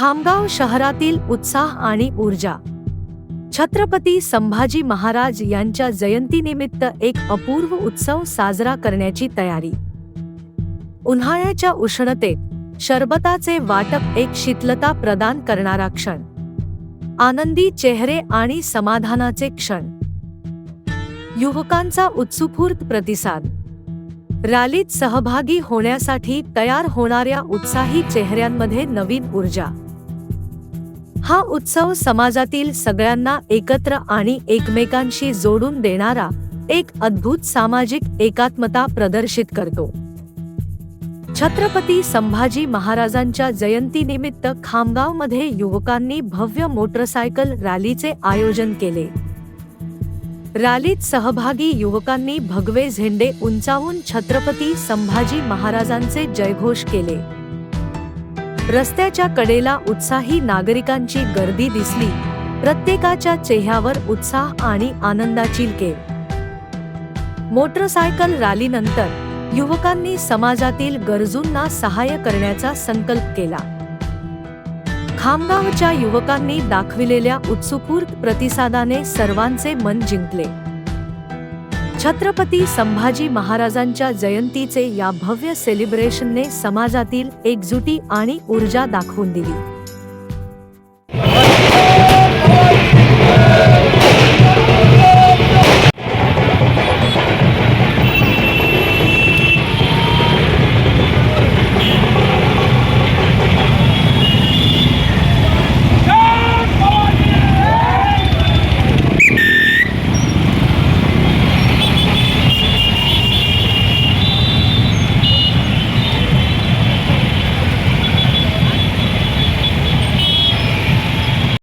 खामगाव शहरातील उत्साह आणि ऊर्जा. छत्रपती संभाजी महाराज यांच्या जयंतीनिमित्त एक अपूर्व उत्सव साजरा करण्याची तयारी. उन्हाळ्याच्या उष्णतेत शरबताचे वाटप एक शीतलता प्रदान करणारा क्षण. आनंदी चेहरे आणि समाधानाचे क्षण. युवकांचा उत्सुफूर्त प्रतिसाद. रॅलीत सहभागी होण्यासाठी तयार होणाऱ्या उत्साही चेहऱ्यांमध्ये नवीन ऊर्जा. हा उत्सव समाजातील सगळ्यांना एकत्र आणि एकमेकांशी जोडून देणारा एक अद्भुत सामाजिक एकात्मता प्रदर्शित करतो. छत्रपती संभाजी महाराजांच्या जयंतीनिमित्त खामगावमध्ये युवकांनी भव्य मोटरसायकल रॅलीचे आयोजन केले. रॅलीत सहभागी युवकांनी भगवे झेंडे उंचावून छत्रपती संभाजी महाराजांचे जयघोष केले. रस्त्याच्या कडेला उत्साही नागरिकांची गर्दी दिसली. प्रत्येकाच्या चेहऱ्यावर उत्साह आणि आनंदाची केर मोटरसायकल रॅलीनंतर युवकांनी समाजातील गरजूंना सहाय्य करण्याचा संकल्प केला. खामगावच्या युवकांनी दाखविलेल्या उत्सुकूर्त प्रतिसादाने सर्वांचे मन जिंकले. छत्रपती संभाजी महाराजांच्या जयंतीचे या भव्य सेलिब्रेशनने समाजातील एकजुटी आणि ऊर्जा दाखवून दिली.